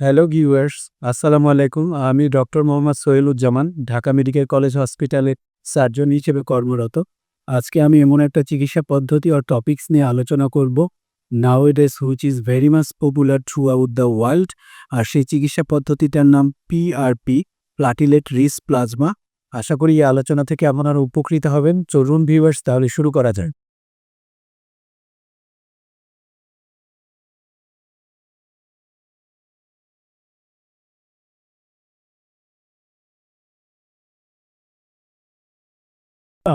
Hello viewers আসসালামু আলাইকুম আমি doctor Mohammad Soheluzzaman Dhaka medical college হসপিটালের সার্জন হিসেবে কর্মরত। আজকে আমি এমন একটা চিকিৎসা পদ্ধতি আর টপিক্স নিয়ে আলোচনা করব। Nowadays which is very much popular throughout the world আর সেই চিকিৎসা পদ্ধতিটার নাম পিআরপি প্লাটিলেট রিস প্লাজমা আশা করি এই আলোচনা থেকে আপনারা উপকৃত হবেন। চরুণ ভিউয়ার্স তাহলে শুরু করা যায়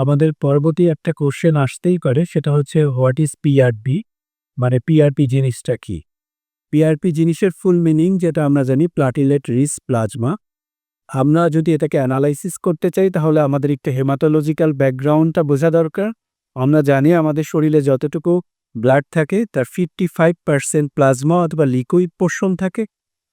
আমাদের পরবর্তী একটা কোশ্চেন আসতেই পারে, সেটা হচ্ছে হোয়াট ইজ পিআরপি মানে পিআরপি জিনিসটা কি? পিআরপি জিনিসের ফুল মিনিং যেটা আমরা জানি প্লাটিলেট রিস প্লাজমা আমরা যদি এটাকে অ্যানালাইসিস করতে চাই, তাহলে আমাদের একটু হেমাটোলজিক্যাল ব্যাকগ্রাউন্ডটা বোঝা দরকার। আমরা জানি আমাদের শরীরে যতটুকু ব্লাড থাকে, তার ফিফটি ফাইভ পার্সেন্ট প্লাজমা অথবা লিকুইড পোর্শন থাকে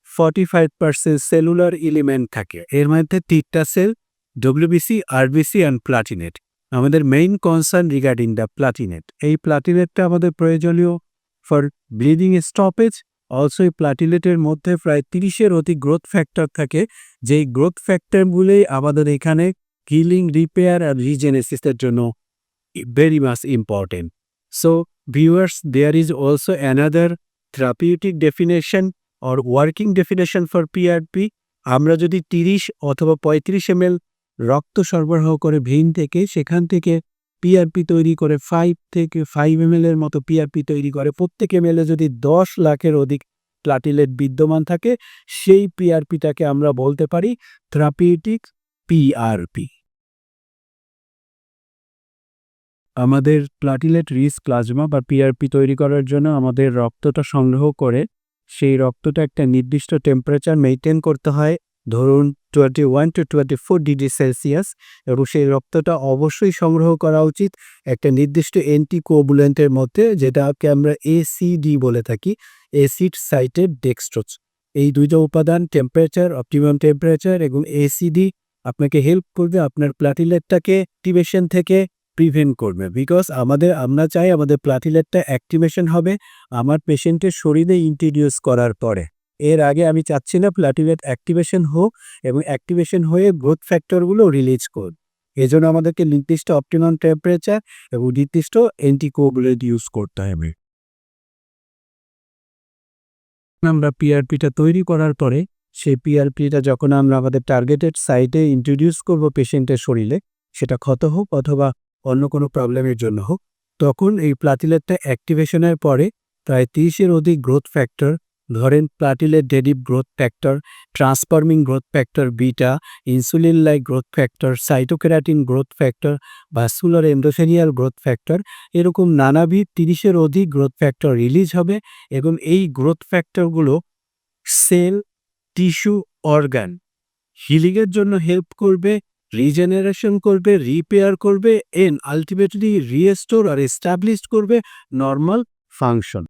forty five percent cellular element থাকে। এর মধ্যে তিনটা cell WBC RBC and platelet আমাদের main concern regarding the platelet এই প্লাটিনেটটা আমাদের প্রয়োজনীয় ফর ব্লিডিং স্টপেজ অলসো এই প্লাটিলেটের মধ্যে প্রায় তিরিশের অতি গ্রোথ ফ্যাক্টর থাকে, যেই গ্রোথ ফ্যাক্টরগুলোই আমাদের এখানে হিলিং রিপেয়ার আর রিজেনেসিসের জন্য very much important so viewers there is also another therapeutic definition or working definition for PRP আমরা যদি তিরিশ অথবা পঁয়ত্রিশ এম রক্ত সরবরাহ করে ভেইন থেকে, সেখান থেকে পিআরপি তৈরি করে ফাইভ থেকে ফাইভ এম এর মতো পিআরপি তৈরি করে। প্রত্যেক এম যদি দশ লাখের অধিক প্লাটিলেট বিদ্যমান থাকে, সেই পিআরপিটাকে আমরা বলতে পারি থেরাপিউটিক পিআরপি আমাদের প্লাটিলেট রিস প্লাজমা বা পিআরপি তৈরি করার জন্য আমাদের রক্তটা সংগ্রহ করে, সেই রক্তটা একটা নির্দিষ্ট টেম্পারেচার মেনটেন করতে হয়। ধরুন twenty one to twenty four degree Celsius এবং সেই রক্তটা অবশ্যই সংগ্রহ করা উচিত একটা নির্দিষ্ট কোবুলেন্টের মধ্যে, যেটাকে আমরা এসিডি বলে থাকি এসিড সাইটেড ডেক্সট্রোজ এই দুইটা উপাদান টেম্পারেচার অপটিমাম টেম্পারেচার এবং এসিডি আপনাকে হেল্প করবে আপনার প্লাটিলেটটাকে অ্যাক্টিভেশন থেকে প্রিভেন্ট করবে। বিকজ আমাদের, আমরা চাই আমাদের প্লাটিলেটটা অ্যাক্টিভেশন হবে, আমার পেশেন্টের শরীরে ইন্ট্রোডিউস করার পরে। এর আগে আমি চাচ্ছি না প্লাটিলেট অ্যাক্টিভেশন হোক এবং অ্যাক্টিভেশন হয়ে গ্রোথ ফ্যাক্টরগুলো রিলিজ করুন এজন্য আমাদেরকে নির্দিষ্ট অপটিমাম টেম্পারেচার এবং নির্দিষ্ট অ্যান্টিকোবুলেট ইউজ করতে হবে। আমরা পিআরপিটা তৈরি করার পরে সেই পিআরপিটা যখন আমরা আমাদের টার্গেটেড সাইটে ইন্ট্রোডিউস করব পেশেন্টের শরীরে, সেটা ক্ষত হোক অথবা অন্য কোনো প্রবলেমের জন্য হোক, তখন এই প্লাটিলেটটা অ্যাক্টিভেশনের পরে প্রায় তিরিশের অধিক গ্রোথ ফ্যাক্টর ধরেন platelet ডেডিভ growth factor, transforming growth factor beta, insulin like growth factor cytokeratin growth factor vascular endothelial growth factor, এরকম নানাবিধ তিরিশের অধিক গ্রোথ ফ্যাক্টর রিলিজ হবে এবং এই গ্রোথ ফ্যাক্টরগুলো সেল, টিস্যু, অর্গান হিলিংয়ের জন্য হেল্প করবে, রিজেনারেশন করবে, রিপেয়ার করবে এন আলটিমেটলি রিস্টোর আর এস্টাবলিশ করবে normal function.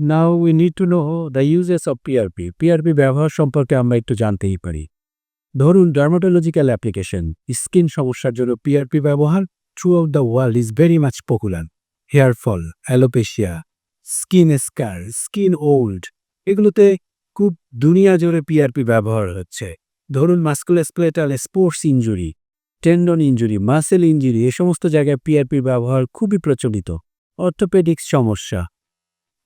Now we need to know the uses of PRP PRP ব্যবহার সম্পর্কে আমরা একটু জানতেই পারি। ধরুন ডার্মাটোলজিক্যাল অ্যাপ্লিকেশন স্কিন সমস্যার জন্য পিআরপি ব্যবহার throughout the world is very much popular hair fall alopecia skin scar skin old এগুলোতে খুব দুনিয়া জুড়ে পিআরপি ব্যবহার হচ্ছে। ধরুন musculoskeletal sports injury tendon injury muscle injury এ সমস্ত জায়গায় পিআরপির ব্যবহার খুবই প্রচলিত। অর্থোপেডিক্স সমস্যা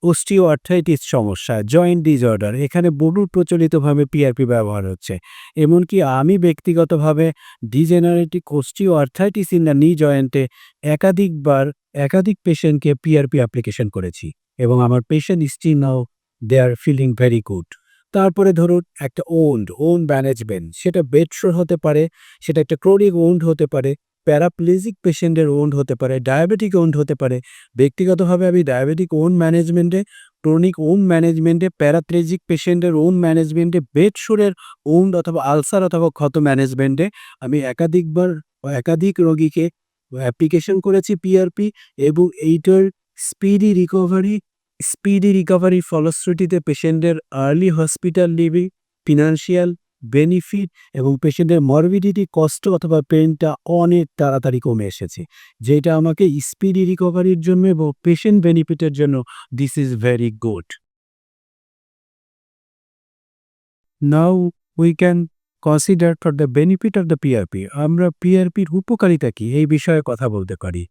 অস্টিও আর্থাইটিস সমস্যা জয়েন্ট ডিসঅর্ডার এখানে বহু প্রচলিতভাবে পিআরপি ব্যবহার হচ্ছে। এমনকি আমি ব্যক্তিগতভাবে degenerative osteoarthritis in the knee জয়েন্টে একাধিকবার একাধিক পেশেন্টকে পিআরপি অ্যাপ্লিকেশন করেছি এবং আমার patient still now they are feeling very good তারপরে ধরুন একটা ওন্ড ওন ম্যানেজমেন্ট সেটা বেডশোর হতে পারে, সেটা একটা ক্রনিক ওন্ড হতে পারে প্যারাপ্লেজিক পেশেন্টের ওন্ড হতে পারে ডায়াবেটিক ওন্ড হতে পারে। ব্যক্তিগতভাবে আমি ডায়াবেটিক ওন ম্যানেজমেন্টে ক্রনিক ওম ম্যানেজমেন্টে প্যারাপ্লেজিক পেশেন্টের ওন ম্যানেজমেন্টে বেডশোরের ওন্ড অথবা আলসার অথবা ক্ষত ম্যানেজমেন্টে আমি একাধিকবার একাধিক রোগীকে অ্যাপ্লিকেশন করেছি পিআরপি এবং এইটার স্পিডি রিকভারি স্পিডি রিকভারি ফলশ্রুতিতে পেশেন্টের early hospital leaving financial benefit এবং পেশেন্টের মরবিডিটি কষ্ট অথবা পেনটা অনেক তাড়াতাড়ি কমে এসেছে, যেটা আমাকে স্পিডি রিকভারির জন্য এবং পেশেন্ট বেনিফিটের জন্য this is very good now we can consider for the benefit of the PRP আমরা পিআরপির উপকারিতা কি? এই বিষয়ে কথা বলতে পারি।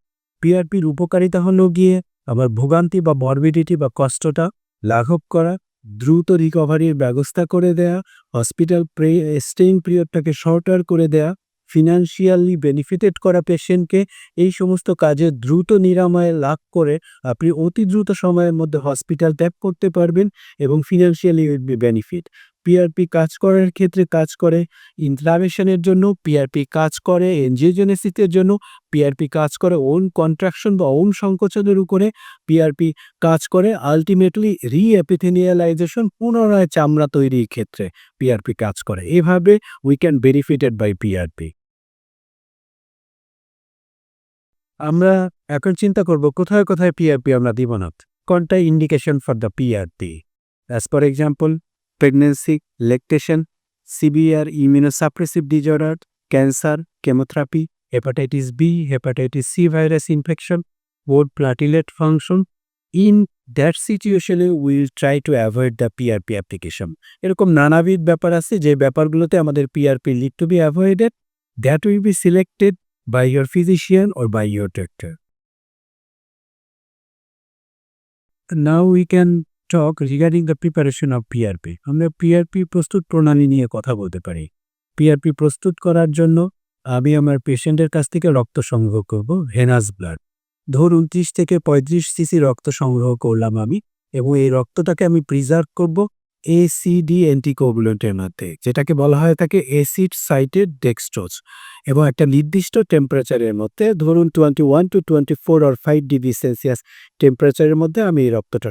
পিআরপির উপকারিতা হলো গিয়ে আবার ভোগান্তি বা মরবিডিটি বা কষ্টটা লাঘব করা দ্রুত রিকভারির ব্যবস্থা করে দেয়া হসপিটাল প্রে স্টেইং পিরিয়ডটাকে শর্টার করে দেয়া ফিনান্সিয়ালি বেনিফিটেড করা পেশেন্টকে এই সমস্ত কাজে দ্রুত নিরাময় লাভ করে আপনি অতি দ্রুত সময়ের মধ্যে হসপিটাল ত্যাগ করতে পারবেন এবং ফিনান্সিয়ালি বেনিফিট পিআরপি কাজ করার ক্ষেত্রে কাজ করে, ইনফ্লামেশনের জন্য পিআরপি কাজ করে, এনজিওজেনেসিসের জন্য পিআরপি কাজ করে ওন কন্ট্রাকশন বা ওন সংকোচনের উপরে পিআরপি কাজ করে আলটিমেটলি রিএপিথেনিয়ালাইজেশন পুনরায় চামড়া তৈরির ক্ষেত্রে পিআরপি কাজ করে। এভাবে we can benefited by PRP আমরা এখন চিন্তা করব, কোথায় কোথায় পিআরপি আমরা দিব না? কোনটা indication for the PRP as for example pregnancy lactation severe immunosuppressive disorder cancer chemotherapy hepatitis B hepatitis C virus infection board platelet function in that সিচুয়েশনে will try to avoid the PRP application এরকম নানাবিধ ব্যাপার আছে, যে ব্যাপারগুলোতে আমাদের PRP lead to be avoided that will be selected by your physician or by your doctor. Now we can talk regarding the preparation of PRP আমরা PRP প্রস্তুত প্রণালী নিয়ে কথা বলতে পারি। পিআরপি প্রস্তুত করার জন্য আমি আমার পেশেন্টের কাছ থেকে রক্ত সংগ্রহ করব ভেনাস ব্লাড ধরুন ত্রিশ থেকে পঁয়ত্রিশ সিসি রক্ত সংগ্রহ করলাম আমি এবং এই রক্তটাকে আমি প্রিজার্ভ করব এসিডি মধ্যে, যেটাকে বলা হয় থাকে এসিড সাইটেড ডেক্সট্রোজ এবং একটা নির্দিষ্ট টেম্পারেচারের মধ্যে, ধরুন twenty one to twenty four R five degree Celsius টেম্পারেচারের মধ্যে আমি এই রক্তটা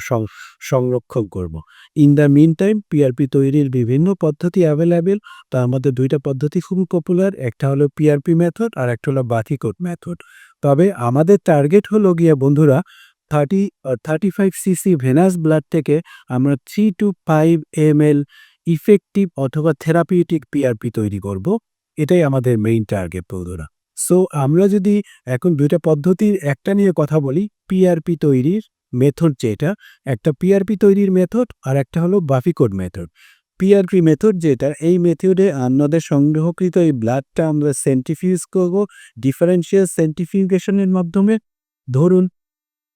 সংরক্ষণ করব। In the meantime PRP তৈরির বিভিন্ন পদ্ধতি অ্যাভেলেবেল তার মধ্যে দুইটা পদ্ধতি খুব পপুলার একটা হলো পিআরপি মেথড আর একটা হলো বাথিকোট মেথড তবে আমাদের টার্গেট হলো গিয়ে, বন্ধুরা thirty thirty five CC venous blood থেকে আমরা three to five M L effective অথবা থেরাপিউটিক পিআরপি তৈরি করব। এটাই আমাদের মেইন টার্গেট বন্ধুরা সো আমরা যদি এখন দুইটা পদ্ধতির একটা নিয়ে কথা বলি পিআরপি তৈরির মেথড যেটা একটা পিআরপি তৈরির মেথড আর একটা হলো বাফিকোড মেথড পিআরপি মেথড যেটা এই মেথডে আমাদের সংগ্রহকৃত এই ব্লাডটা আমরা সেন্টিফিউজ করব ডিফারেন্সিয়াল সেন্টিফিউগেশনের মাধ্যমে। ধরুন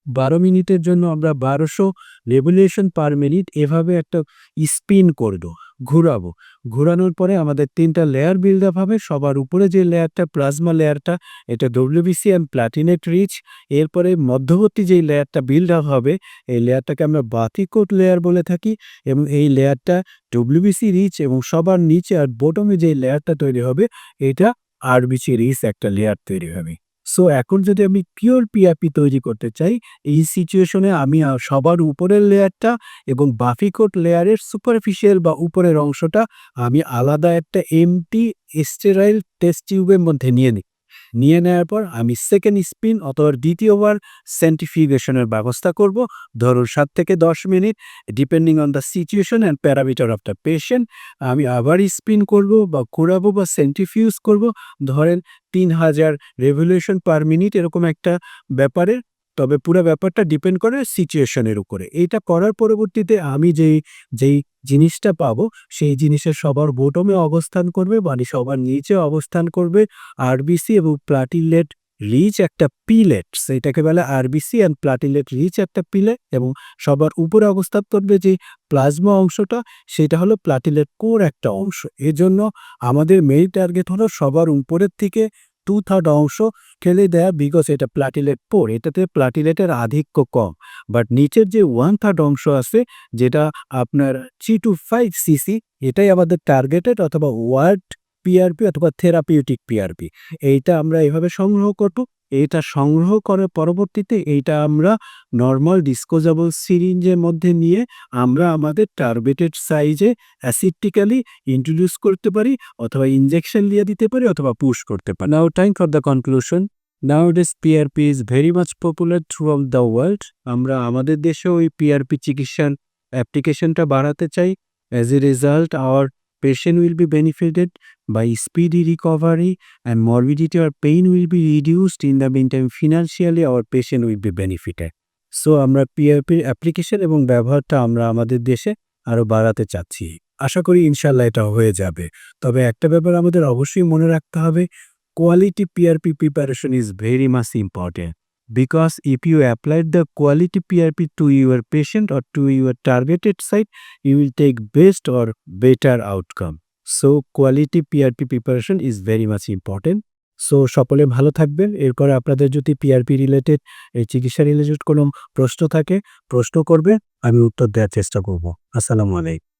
বারো মিনিটের জন্য আমরা বারোশো রেগুলেশন পার মিনিট এভাবে একটা স্পিন করব, ঘুরাবো। ঘুরানোর পরে আমাদের তিনটা লেয়ার বিল্ড আপ হবে, সবার উপরে যে লেয়ারটা, প্লাজমা লেয়ারটা, এটা ডব্লিউবিসি অ্যান্ড প্লাটিনেট রিচ এরপরে মধ্যবর্তী যেই লেয়ারটা বিল্ড আপ হবে, এই লেয়ারটাকে আমরা বাতিকোট লেয়ার বলে থাকি এবং এই লেয়ারটা ডব্লিউবিসি রিচ এবং সবার নিচে আর বোটমে যে লেয়ারটা তৈরি হবে, এটা আরবিসি রিচ একটা লেয়ার তৈরি হবে। সো এখন যদি আমি পিওর পিআপি তৈরি করতে চাই, এই সিচুয়েশনে আমি সবার উপরের লেয়ারটা এবং বাফিকোট লেয়ারের সুপারফিশিয়াল বা উপরের অংশটা আমি আলাদা একটা এমটি স্টেরাইল টেস্ট টিউবের মধ্যে নিয়ে নিই। নিয়ে নেওয়ার পর আমি সেকেন্ড স্পিন অথবা দ্বিতীয়বার সেন্টিফিকেশনের ব্যবস্থা করব। ধরুন সাত থেকে দশ minute depending on the situation and parameter of the patient আমি আবার স্পিন করব বা ঘোরাবো বা সেন্টিফিউজ করব। ধরেন তিন হাজার রেভলিউশন পার মিনিট এরকম একটা ব্যাপারে তবে পুরো ব্যাপারটা ডিপেন্ড করে সিচুয়েশনের উপরে। এইটা করার পরবর্তীতে আমি যেই যেই জিনিসটা পাবো, সেই জিনিসের সবার বোটমে অবস্থান করবে মানে সবার নিচে অবস্থান করবে। আরবিসি এবং প্লাটিলেট রিচ একটা পিলেট সেটাকে বলে আরবিসি অ্যান্ড প্লাটিলেট রিচ একটা পিলেট এবং সবার উপরে অবস্থান করবে যে প্লাজমা অংশটা, সেটা হলো প্লাটিলেট কোর একটা অংশ। এজন্য আমাদের মেইন টার্গেট হলো সবার উপরের থেকে টু থার্ড অংশ খেলে দেয়া বিকজ এটা প্লাটিলেট পোর এটাতে প্লাটিলেটের আধিক্য কম। বাট নিচের যে ওয়ান থার্ড অংশ আছে, যেটা আপনার থ্রি টু ফাইভ সিসি এটাই আমাদের টার্গেটেড অথবা ওয়ার্ড পিআরপি অথবা থেরাপিউটিক পিআরপি এইটা আমরা এভাবে সংগ্রহ করব। এইটা সংগ্রহ করার পরবর্তীতে এইটা আমরা নর্মাল ডিসপোজাবল সিরিঞ্জের মধ্যে নিয়ে আমরা আমাদের টার্গেটেড সাইজে অ্যাসিডটিক্যালি ইন্ট্রোডিউস করতে পারি অথবা ইনজেকশন দিয়ে দিতে পারি অথবা পুশ করতে পারি। Now time for the conclusion now nowadays PRP is very much popular throughout the world আমরা আমাদের দেশেও ওই পিআরপি চিকিৎসার অ্যাপ্লিকেশনটা বাড়াতে চাই। As a result our patient will be benefited by speedy recovery and morbidity or pain will be reduced in the meantime financially our patient will be benefited so আমরা পিআরপির অ্যাপ্লিকেশন এবং ব্যবহারটা আমরা আমাদের দেশে আরও বাড়াতে চাচ্ছি আশা করি ইনশাল্লাহ এটা হয়ে যাবে তবে একটা ব্যাপার আমাদের অবশ্যই মনে রাখতে হবে quality PRP preparation is very much important because if you applied the quality PRP to your patient or to your targeted site you will take best or better outcome so quality PRP preparation is very much important so সকলে ভালো থাকবেন। এরপরে আপনাদের যদি PRP related এই চিকিৎসা related কোনো প্রশ্ন থাকে, প্রশ্ন করবে আমি উত্তর দেওয়ার চেষ্টা করব। আসসালামু আলাইকুম।